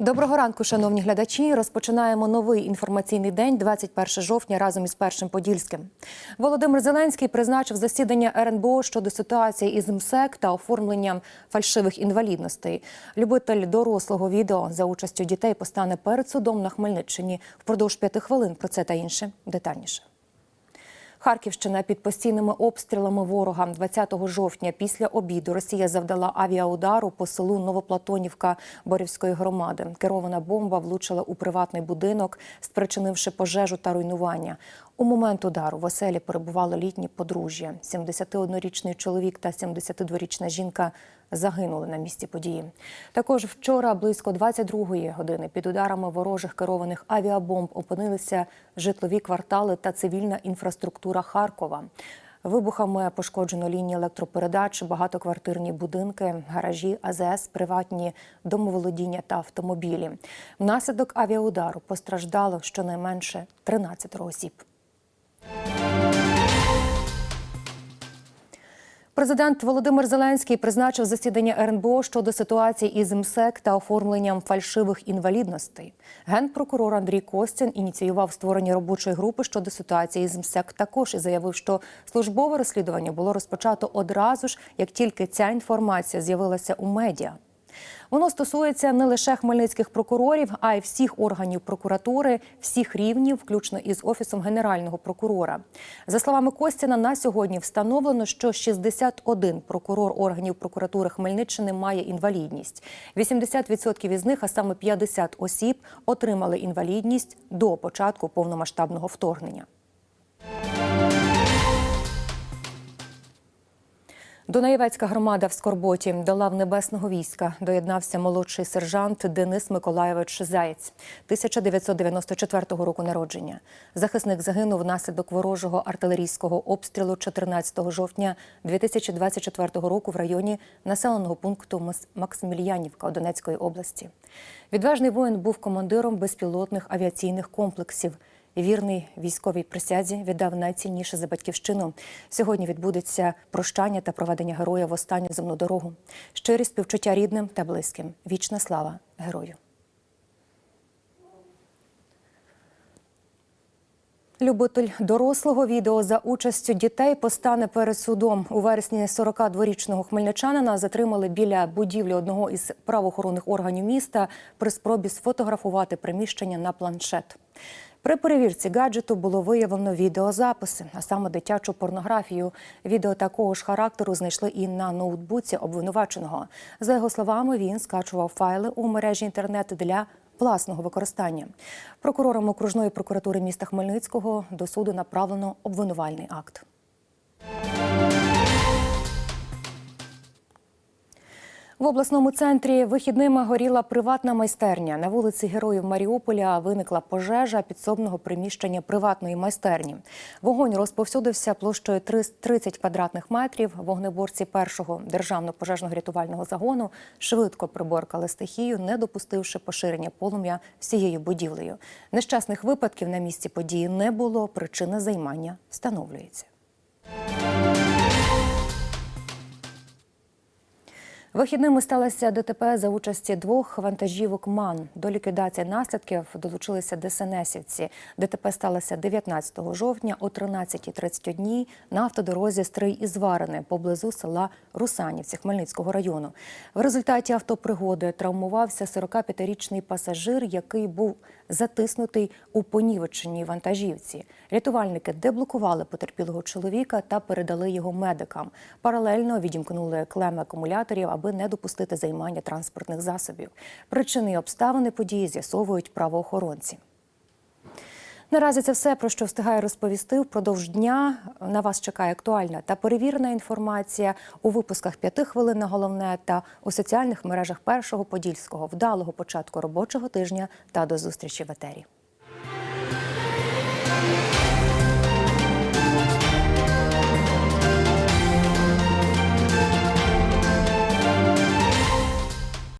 Доброго ранку, шановні глядачі. Розпочинаємо новий інформаційний день, 21 жовтня, разом із першим подільським. Володимир Зеленський призначив засідання РНБО щодо ситуації із МСЕК та оформленням фальшивих інвалідностей. Любитель дорослого відео за участю дітей постане перед судом на Хмельниччині впродовж п'яти хвилин. Про це та інше детальніше. Харківщина під постійними обстрілами ворога 20 жовтня після обіду Росія завдала авіаудару по селу Новоплатонівка Борівської громади. Керована бомба влучила у приватний будинок, спричинивши пожежу та руйнування. У момент удару в оселі перебувало літні подружжя. 71-річний чоловік та 72-річна жінка загинули на місці події. Також вчора близько 22-ї години під ударами ворожих керованих авіабомб опинилися житлові квартали та цивільна інфраструктура Харкова. Вибухами пошкоджено лінії електропередач, багатоквартирні будинки, гаражі, АЗС, приватні домоволодіння та автомобілі. Внаслідок авіаудару постраждало щонайменше 13 осіб. Президент Володимир Зеленський призначив засідання РНБО щодо ситуації із МСЕК та оформленням фальшивих інвалідностей. Генпрокурор Андрій Костін ініціював створення робочої групи щодо ситуації з МСЕК. Також і заявив, що службове розслідування було розпочато одразу ж, як тільки ця інформація з'явилася у медіа. Воно стосується не лише хмельницьких прокурорів, а й всіх органів прокуратури, всіх рівнів, включно із офісом генерального прокурора. За словами Костіна, на сьогодні встановлено, що 61 прокурор органів прокуратури Хмельниччини має інвалідність. 80% із них, а саме 50 осіб, отримали інвалідність до початку повномасштабного вторгнення. Дунаєвецька громада в Скорботі до лав небесного війська доєднався молодший сержант Денис Миколаєвич Заєць, 1994 року народження. Захисник загинув внаслідок ворожого артилерійського обстрілу 14 жовтня 2024 року в районі населеного пункту Максимільянівка Донецької області. Відважний воїн був командиром безпілотних авіаційних комплексів. Вірний військовій присязі віддав найцінніше за батьківщину. Сьогодні відбудеться прощання та проведення героя в останню земну дорогу. Щирі співчуття рідним та близьким. Вічна слава герою. Любитель дорослого відео за участю дітей постане перед судом. У вересні 42-річного хмельничанина затримали біля будівлі одного із правоохоронних органів міста при спробі сфотографувати приміщення на планшет. При перевірці гаджету було виявлено відеозаписи, а саме дитячу порнографію. Відео такого ж характеру знайшли і на ноутбуці обвинуваченого. За його словами, він скачував файли у мережі інтернету для власного використання. Прокурором окружної прокуратури міста Хмельницького до суду направлено обвинувальний акт. В обласному центрі вихідними горіла приватна майстерня. На вулиці Героїв Маріуполя виникла пожежа підсобного приміщення приватної майстерні. Вогонь розповсюдився площею 30 квадратних метрів. Вогнеборці першого державно пожежно рятувального загону швидко приборкали стихію, не допустивши поширення полум'я всією будівлею. Нещасних випадків на місці події не було. Причина займання встановлюється. Вихідними сталося ДТП за участі двох вантажівок МАН. До ліквідації наслідків долучилися ДСНСівці. ДТП сталося 19 жовтня о 13.31 на автодорозі Стрий із Варени поблизу села Русанівці Хмельницького району. В результаті автопригоди травмувався 45-річний пасажир, який був затиснутий у понівеченій вантажівці. Рятувальники деблокували потерпілого чоловіка та передали його медикам. Паралельно відімкнули клеми акумуляторів, аби не допустити займання транспортних засобів. Причини і обставини події з'ясовують правоохоронці. Наразі це все, про що встигаю розповісти. Впродовж дня на вас чекає актуальна та перевірена інформація у випусках п'яти хвилин на головне та у соціальних мережах першого подільського вдалого початку робочого тижня та до зустрічі в етері.